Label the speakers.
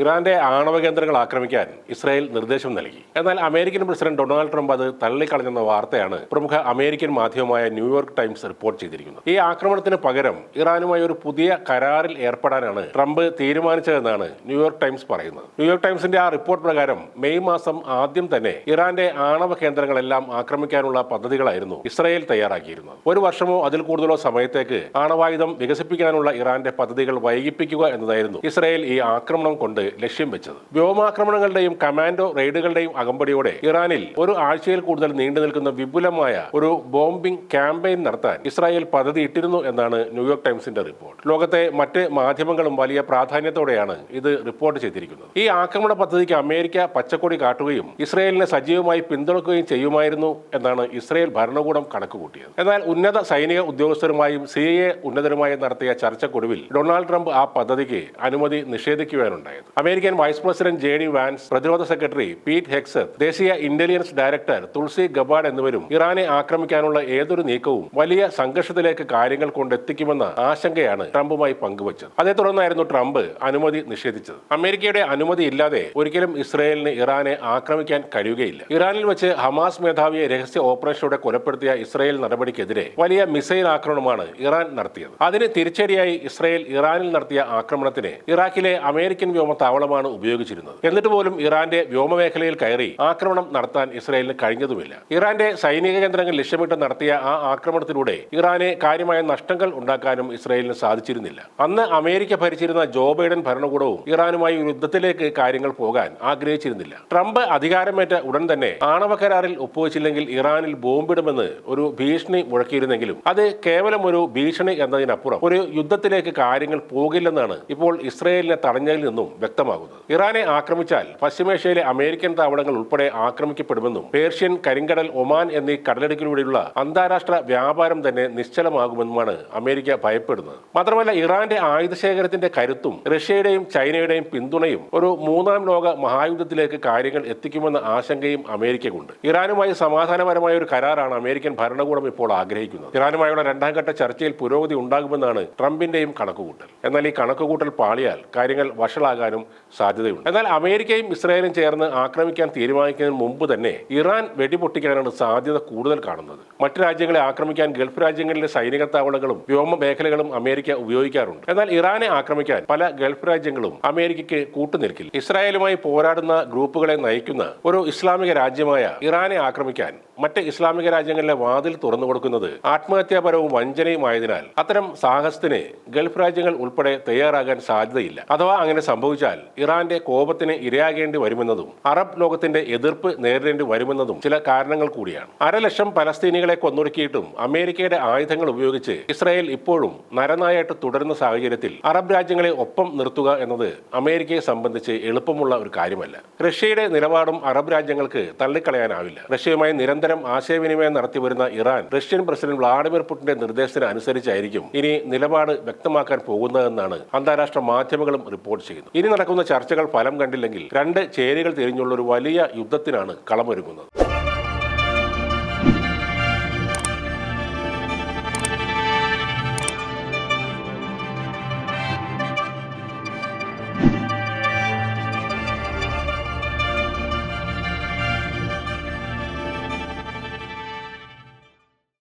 Speaker 1: ഇറാന്റെ ആണവ കേന്ദ്രങ്ങൾ ആക്രമിക്കാൻ ഇസ്രായേൽ നിർദ്ദേശം നൽകി. എന്നാൽ അമേരിക്കൻ പ്രസിഡന്റ് ഡൊണാൾഡ് ട്രംപ് അത് തള്ളിക്കളഞ്ഞെന്ന വാർത്തയാണ് പ്രമുഖ അമേരിക്കൻ മാധ്യമമായ ന്യൂയോർക്ക് ടൈംസ് റിപ്പോർട്ട് ചെയ്തിരിക്കുന്നത്. ഈ ആക്രമണത്തിന് പകരം ഇറാനുമായി ഒരു പുതിയ കരാറിൽ ഏർപ്പെടാനാണ് ട്രംപ് തീരുമാനിച്ചതെന്നാണ് ന്യൂയോർക്ക് ടൈംസ് പറയുന്നത്. ന്യൂയോർക്ക് ടൈംസിന്റെ ആ റിപ്പോർട്ട് പ്രകാരം മെയ് മാസം ആദ്യം തന്നെ ഇറാന്റെ ആണവ കേന്ദ്രങ്ങളെല്ലാം ആക്രമിക്കാനുള്ള പദ്ധതികളായിരുന്നു ഇസ്രായേൽ തയ്യാറാക്കിയിരുന്നത്. ഒരു വർഷമോ അതിൽ കൂടുതലോ സമയത്തേക്ക് ആണവായുധം വികസിപ്പിക്കാനുള്ള ഇറാന്റെ പദ്ധതികൾ വൈകിപ്പിക്കുക എന്നതായിരുന്നു ഇസ്രായേൽ ഈ ആക്രമണം കൊണ്ട് ലക്ഷ്യം വെച്ചത്. വ്യോമാക്രമണങ്ങളുടെയും കമാൻഡോ റെയ്ഡുകളുടെയും അകമ്പടിയോടെ ഇറാനിൽ ഒരു ആഴ്ചയിൽ കൂടുതൽ നീണ്ടു നിൽക്കുന്ന വിപുലമായ ഒരു ബോംബിംഗ് ക്യാമ്പയിൻ നടത്താൻ ഇസ്രായേൽ പദ്ധതി ഇട്ടിരുന്നു എന്നാണ് ന്യൂയോർക്ക് ടൈംസിന്റെ റിപ്പോർട്ട്. ലോകത്തെ മറ്റ് മാധ്യമങ്ങളും വലിയ പ്രാധാന്യത്തോടെയാണ് ഇത് റിപ്പോർട്ട് ചെയ്തിരിക്കുന്നത്. ഈ ആക്രമണ പദ്ധതിക്ക് അമേരിക്ക പച്ചക്കൊടി കാട്ടുകയും ഇസ്രായേലിനെ സജീവമായി പിന്തുണക്കുകയും ചെയ്യുമായിരുന്നു എന്നാണ് ഇസ്രായേൽ ഭരണകൂടം കണക്കുകൂട്ടിയത്. എന്നാൽ ഉന്നത സൈനിക ഉദ്യോഗസ്ഥരുമായും സി എ ഉന്നതരുമായും നടത്തിയ ചർച്ചക്കൊടുവിൽ ഡൊണാൾഡ് ട്രംപ് ആ പദ്ധതിക്ക് അനുമതി നിഷേധിക്കുകയാണുണ്ടായത് American vice president journey Vance പ്രതിരോധ സെക്രട്ടറി പീറ്റ് ഹെക്സത്ത് ദേശീയ ഇന്റലിജൻസ് ഡയറക്ടർ തുൾസി ഗബാഡ് എന്നിവരും ഇറാനെ ആക്രമിക്കാനുള്ള ഏതൊരു നീക്കവും വലിയ സംഘർഷത്തിലേക്ക് കാര്യങ്ങൾ കൊണ്ടെത്തിക്കുമെന്ന ആശങ്കയാണ് ട്രംപുമായി പങ്കുവച്ചത്. അതേ തുടർന്നായിരുന്നു ട്രംപ് അനുമതി നിഷേധിച്ചത്. അമേരിക്കയുടെ അനുമതി ഇല്ലാതെ ഒരിക്കലും ഇസ്രയേലിന് ഇറാനെ ആക്രമിക്കാൻ കഴിയുകയില്ല. ഇറാനിൽ വെച്ച് ഹമാസ് മേധാവിയെ രഹസ്യ ഓപ്പറേഷനോടെ കൊലപ്പെടുത്തിയ ഇസ്രായേൽ നടപടിക്കെതിരെ വലിയ മിസൈൽ ആക്രമണമാണ് ഇറാൻ നടത്തിയത്. അതിന് തിരിച്ചടിയായി ഇസ്രായേൽ ഇറാനിൽ നടത്തിയ ആക്രമണത്തിന് ഇറാഖിലെ അമേരിക്കൻ വ്യോമത്താവളമാണ് ഉപയോഗിച്ചിരുന്നത്. എന്നിട്ട് പോലും ഇറാന്റെ വ്യോമമേഖലയിൽ കയറി ആക്രമണം നടത്താൻ ഇസ്രായേലിന് കഴിഞ്ഞതുമില്ല. ഇറാന്റെ സൈനിക കേന്ദ്രങ്ങൾ ലക്ഷ്യമിട്ട് നടത്തിയ ആ ആക്രമണത്തിലൂടെ ഇറാനെ കാര്യമായ നഷ്ടങ്ങൾ ഉണ്ടാക്കാനും ഇസ്രായേലിന് സാധിച്ചിരുന്നില്ല. അന്ന് അമേരിക്ക ഭരിച്ചിരുന്ന ജോ ബൈഡൻ ഭരണകൂടവും ഇറാനുമായി യുദ്ധത്തിലേക്ക് കാര്യങ്ങൾ പോകാൻ ആഗ്രഹിച്ചിരുന്നില്ല. ട്രംപ് അധികാരമേറ്റ ഉടൻ തന്നെ ആണവ കരാറിൽ ഒപ്പുവെച്ചില്ലെങ്കിൽ ഇറാനിൽ ബോംബിടുമെന്ന് ഒരു ഭീഷണി മുഴക്കിയിരുന്നെങ്കിലും അത് കേവലം ഒരു ഭീഷണി എന്നതിനപ്പുറം ഒരു യുദ്ധത്തിലേക്ക് കാര്യങ്ങൾ പോകില്ലെന്നാണ് ഇപ്പോൾ ഇസ്രയേലിനെ തടഞ്ഞതിൽ നിന്നും വ്യക്തമാകുന്നത്. ഇറാനെ ആക്രമിച്ചാൽ പശ്ചിമേഷ്യയിലെ അമേരിക്കൻ താവളങ്ങൾ ഉൾപ്പെടെ ആക്രമിക്കപ്പെടുമെന്നും പേർഷ്യൻ കരിങ്കടൽ ഒമാൻ എന്നീ കടലെടുക്കിലൂടെയുള്ള അന്താരാഷ്ട്ര വ്യാപാരം തന്നെ നിശ്ചലമാകുമെന്നുമാണ് അമേരിക്ക ഭയപ്പെടുന്നത്. മാത്രമല്ല ഇറാന്റെ ആയുധശേഖരത്തിന്റെ കരുത്തും റഷ്യയുടെയും ചൈനയുടെയും പിന്തുണയും ഒരു മൂന്നാം ലോക മഹായുദ്ധത്തിലേക്ക് കാര്യങ്ങൾ എത്തിക്കുമെന്ന ആശങ്കയും അമേരിക്കക്കുണ്ട്. ഇറാനുമായി സമാധാനപരമായ ഒരു കരാറാണ് അമേരിക്കൻ ഭരണകൂടം ഇപ്പോൾ ആഗ്രഹിക്കുന്നത്. ഇറാനുമായുള്ള രണ്ടാം ഘട്ട ചർച്ചയിൽ പുരോഗതി ഉണ്ടാകുമെന്നാണ് ട്രംപിന്റെയും കണക്കുകൂട്ടൽ. എന്നാൽ ഈ കണക്കുകൂട്ടൽ പാളിയാൽ കാര്യങ്ങൾ വഷളാകാനും സാധ്യതയുണ്ട്. എന്നാൽ അമേരിക്കയും ഇസ്രായേലും ചേർന്ന് ആക്രമിക്കാൻ തീരുമാനിക്കുന്നതിന് മുമ്പ് തന്നെ ഇറാൻ വെടിപൊട്ടിക്കാനാണ് സാധ്യത കൂടുതൽ കാണുന്നത്. മറ്റ് രാജ്യങ്ങളെ ആക്രമിക്കാൻ ഗൾഫ് രാജ്യങ്ങളിലെ സൈനിക താവളങ്ങളും വ്യോമ മേഖലകളും അമേരിക്ക ഉപയോഗിക്കാറുണ്ട്. എന്നാൽ ഇറാനെ ആക്രമിക്കാൻ പല ഗൾഫ് രാജ്യങ്ങളും അമേരിക്കയ്ക്ക് കൂട്ടുനിൽക്കില്ല. ഇസ്രായേലുമായി പോരാടുന്ന ഗ്രൂപ്പുകളെ നയിക്കുന്ന ഒരു ഇസ്ലാമിക രാജ്യമായ ഇറാനെ ആക്രമിക്കാൻ മറ്റ് ഇസ്ലാമിക രാജ്യങ്ങളിലെ വാതിൽ തുറന്നു കൊടുക്കുന്നത് ആത്മഹത്യാപരവും വഞ്ചനയുമായതിനാൽ അത്തരം സാഹസത്തിന് ഗൾഫ് രാജ്യങ്ങൾ ഉൾപ്പെടെ തയ്യാറാകാൻ സാധ്യതയില്ല. അഥവാ അങ്ങനെ സംഭവിച്ചാൽ ഇറാന്റെ കോപത്തിന് ഇരയാകേണ്ടി വരുമെന്നതും അറബ് ലോകത്തിന്റെ എതിർപ്പ് നേരിടേണ്ടി വരുമെന്നതും ചില കാരണങ്ങൾ കൂടിയാണ്. അരലക്ഷം പലസ്തീനികളെ കൊന്നൊടുക്കിയിട്ടും അമേരിക്കയുടെ ആയുധങ്ങൾ ഉപയോഗിച്ച് ഇസ്രായേൽ ഇപ്പോഴും നരനായായിട്ട് തുടരുന്ന സാഹചര്യത്തിൽ അറബ് രാജ്യങ്ങളെ ഒപ്പം നിർത്തുക എന്നത് അമേരിക്കയെ സംബന്ധിച്ച് എളുപ്പമുള്ള ഒരു കാര്യമല്ല. റഷ്യയുടെ നിലപാടും അറബ് രാജ്യങ്ങൾക്ക് തള്ളിക്കളയാനാവില്ല. റഷ്യയുമായി നിരന്തരം ആശയവിനിമയം നടത്തിവരുന്ന ഇറാൻ റഷ്യൻ പ്രസിഡന്റ് വ്ളാഡിമിർ പുടിന്റെ നിർദ്ദേശത്തിന് അനുസരിച്ചായിരിക്കും ഇനി നിലപാട് വ്യക്തമാക്കാൻ പോകുന്നതെന്നാണ് അന്താരാഷ്ട്ര മാധ്യമങ്ങളും റിപ്പോർട്ട് ചെയ്യുന്നത്. ഇനി നടക്കുന്ന ചർച്ചകൾ ഫലം കണ്ടില്ലെങ്കിൽ രണ്ട് ചേരികൾ തിരിഞ്ഞുള്ള ഒരു വലിയ യുദ്ധത്തിനാണ് കളമൊരുങ്ങുന്നത്.